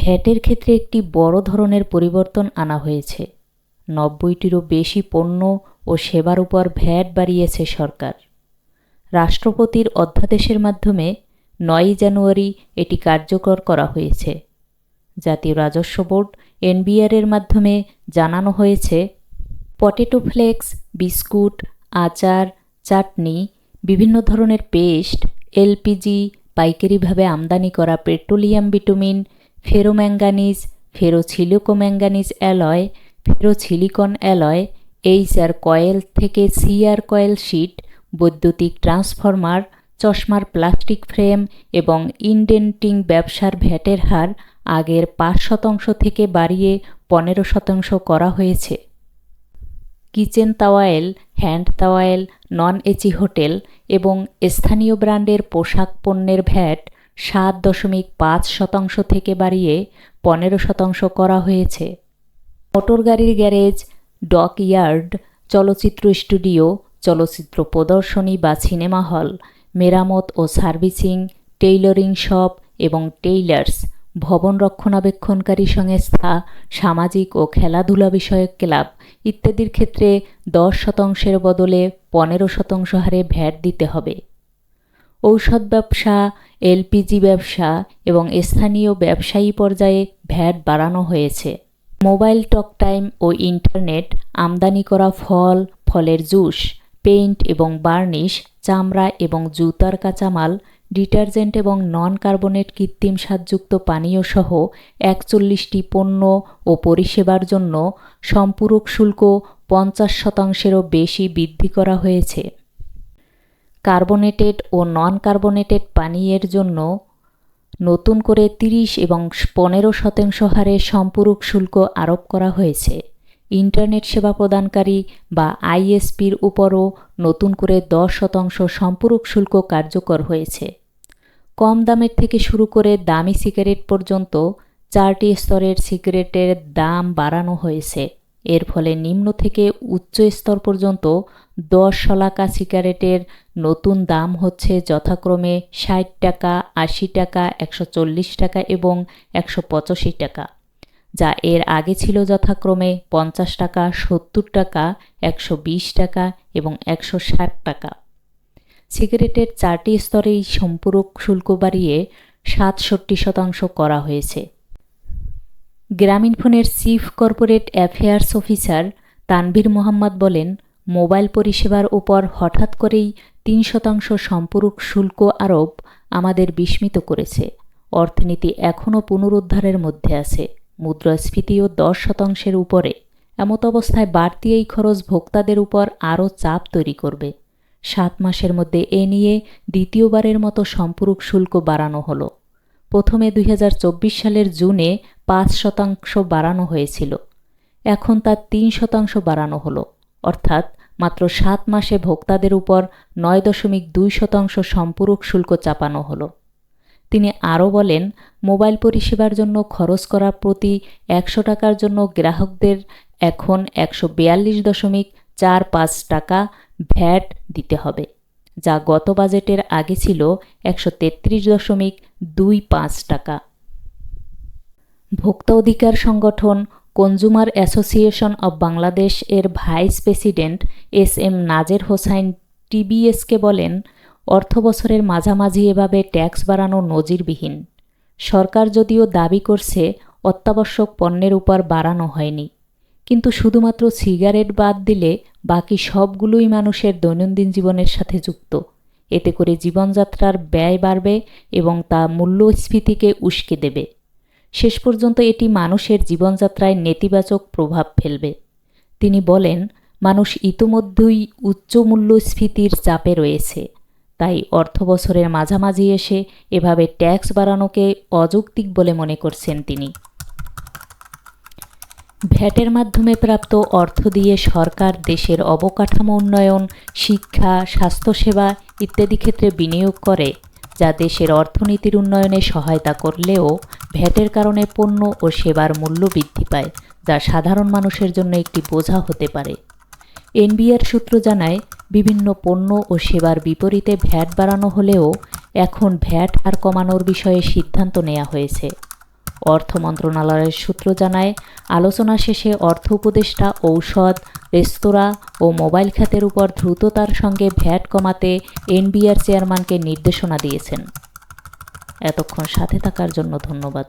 ভ্যাটের ক্ষেত্রে একটি বড় ধরনের পরিবর্তন আনা হয়েছে। নব্বইটিরও বেশি পণ্য ও সেবার উপর ভ্যাট বাড়িয়েছে সরকার। রাষ্ট্রপতির অধ্যাদেশের মাধ্যমে নয়ই জানুয়ারি এটি কার্যকর করা হয়েছে। জাতীয় রাজস্ব বোর্ড, এনবিআর এর মাধ্যমে জানানো হয়েছে, পটেটো ফ্লেক্স, বিস্কুট, আচার, চাটনি, বিভিন্ন ধরনের পেস্ট, এলপিজি, পাইকারিভাবে আমদানি করা petroleum bitumen ferromanganese ferrosilicomanganese alloy ferrosilicon alloy HR coil থেকে সিআর কয়েল শিট, বৈদ্যুতিক ট্রান্সফরমার, চশমার প্লাস্টিক ফ্রেম এবং ইনডেন্টিং ব্যবসার ভ্যাটের হার আগের পাঁচ শতাংশ থেকে বাড়িয়ে পনেরো শতাংশ করা হয়েছে। কিচেন তাওয়ায়েল, হ্যান্ড তাওয়ায়েল নন এচি হোটেল এবং স্থানীয় ব্র্যান্ডের পোশাক পণ্যের ভ্যাট সাত দশমিক পাঁচ শতাংশ থেকে বাড়িয়ে পনেরো শতাংশ করা হয়েছে। মোটর গাড়ির গ্যারেজ ডক ইয়ার্ড চলচ্চিত্র স্টুডিও, চলচ্চিত্র প্রদর্শনী বা সিনেমা হল, মেরামত ও সার্ভিসিং, টেইলরিং শপ এবং টেইলার্স, ভবন রক্ষণাবেক্ষণকারী সংস্থা, সামাজিক ও খেলাধুলা বিষয়ক ক্লাব ইত্যাদির ক্ষেত্রে দশ শতাংশের বদলে পনেরো শতাংশ হারে ভ্যাট দিতে হবে। ঔষধ ব্যবসা এলপিজি ব্যবসা এবং স্থানীয় ব্যবসায়ী পর্যায়ে ভ্যাট বাড়ানো হয়েছে। মোবাইল টক টাইম ও ইন্টারনেট আমদানি করা ফল, ফলের জুস, পেইন্ট এবং বার্নিশ, চামড়া এবং জুতার কাঁচামাল, ডিটারজেন্ট এবং নন কার্বনেট কৃত্রিম স্বাদযুক্ত পানীয় সহ একচল্লিশটি পণ্য ও পরিষেবার জন্য সম্পূরক শুল্ক পঞ্চাশ শতাংশেরও বেশি বৃদ্ধি করা হয়েছে। কার্বনেটেড ও নন কার্বনেটেড পানীয়ের জন্য নতুন করে তিরিশ এবং পনেরো শতাংশ হারে সম্পূরক শুল্ক আরোপ করা হয়েছে। ইন্টারনেট সেবা প্রদানকারী বা আইএসপির উপরও নতুন করে দশ শতাংশ সম্পূরক শুল্ক কার্যকর হয়েছে। কম দামের থেকে শুরু করে দামি সিগারেট পর্যন্ত চারটি স্তরের সিগারেটের দাম বাড়ানো হয়েছে। এর ফলে নিম্ন থেকে উচ্চ স্তর পর্যন্ত দশ শলাকা সিগারেটের নতুন দাম হচ্ছে যথাক্রমে ষাট টাকা, আশি টাকা, একশো চল্লিশ টাকা এবং একশো পঁচাশি টাকা, যা এর আগে ছিল যথাক্রমে পঞ্চাশ টাকা, সত্তর টাকা, একশো বিশ টাকা এবং একশো ষাট টাকা। সিগারেটের চারটি স্তরেই সম্পূরক শুল্ক বাড়িয়ে সাতষট্টি শতাংশ করা হয়েছে। গ্রামীণফোনের chief corporate affairs officer Tanvir Mohammad বলেন, মোবাইল পরিষেবার উপর হঠাৎ করেই তিন শতাংশ সম্পূরক শুল্ক আরোপ আমাদের বিস্মিত করেছে। অর্থনীতি এখনও পুনরুদ্ধারের মধ্যে আছে। মুদ্রাস্ফীতিও দশ শতাংশের উপরে। এমত অবস্থায় বাড়তি এই খরচ ভোক্তাদের উপর আরও চাপ তৈরি করবে। সাত মাসের মধ্যে এ নিয়ে দ্বিতীয়বারের মতো সম্পূরক শুল্ক বাড়ানো হলো। প্রথমে দুই হাজার চব্বিশ সালের জুনে পাঁচ শতাংশ বাড়ানো হয়েছিল। এখন তা তিন শতাংশ বাড়ানো হলো। অর্থাৎ মাত্র সাত মাসে ভোক্তাদের উপর নয় দশমিক দুই শতাংশ সম্পূরক শুল্ক চাপানো হলো। তিনি আরও বলেন, মোবাইল পরিষেবার জন্য খরচ করা প্রতি একশো টাকার জন্য গ্রাহকদের এখন একশো বিয়াল্লিশ দশমিক চার পাঁচ টাকা ভ্যাট দিতে হবে। যা গত বাজেটের আগে ছিল একশো তেত্রিশ দশমিক দুই পাঁচ টাকা। ভোক্তা অধিকার সংগঠন কনজুমার অ্যাসোসিয়েশন অব বাংলাদেশ এর vice president S M Nazer Hossain টিবিএসকে বলেন, অর্থ বছরের মাঝামাঝি এভাবে ট্যাক্স বাড়ানো নজিরবিহীন। সরকার যদিও দাবি করছে, অত্যাবশ্যক পণ্যের উপর বাড়ানো হয়নি। কিন্তু শুধুমাত্র সিগারেট বাদ দিলে বাকি সবগুলোই মানুষের দৈনন্দিন জীবনের সাথে যুক্ত। এতে করে জীবনযাত্রার ব্যয় বাড়বে এবং তা মূল্যস্ফীতিকে উস্কে দেবে। শেষ পর্যন্ত এটি মানুষের জীবনযাত্রায় নেতিবাচক প্রভাব ফেলবে। তিনি বলেন, মানুষ ইতোমধ্যেই উচ্চ মূল্যস্ফীতির চাপে রয়েছে। তাই অর্থ বছরের মাঝামাঝি এসে এভাবে ট্যাক্স বাড়ানোকে অযৌক্তিক বলে মনে করছেন তিনি। ভ্যাটের মাধ্যমে প্রাপ্ত অর্থ দিয়ে সরকার দেশের অবকাঠামো উন্নয়ন, শিক্ষা, স্বাস্থ্যসেবা ইত্যাদি ক্ষেত্রে বিনিয়োগ করে, যা দেশের অর্থনীতির উন্নয়নে সহায়তা করলেও ভ্যাটের কারণে পণ্য ও সেবার মূল্য বৃদ্ধি পায়, যা সাধারণ মানুষের জন্য একটি বোঝা হতে পারে। এনবিআর সূত্র জানায়, বিভিন্ন পণ্য ও সেবার বিপরীতে ভ্যাট বাড়ানো হলেও এখন ভ্যাট আর কমানোর বিষয়ে সিদ্ধান্ত নেওয়া হয়েছে। অর্থ মন্ত্রণালয়ের সূত্র জানায়, আলোচনা শেষে অর্থ উপদেষ্টা ঔষধ, রেস্তোরাঁ ও মোবাইল খাতের উপর দ্রুততার সঙ্গে ভ্যাট কমাতে এনবিআর চেয়ারম্যানকে নির্দেশনা দিয়েছেন। এতক্ষণ সাথে থাকার জন্য ধন্যবাদ।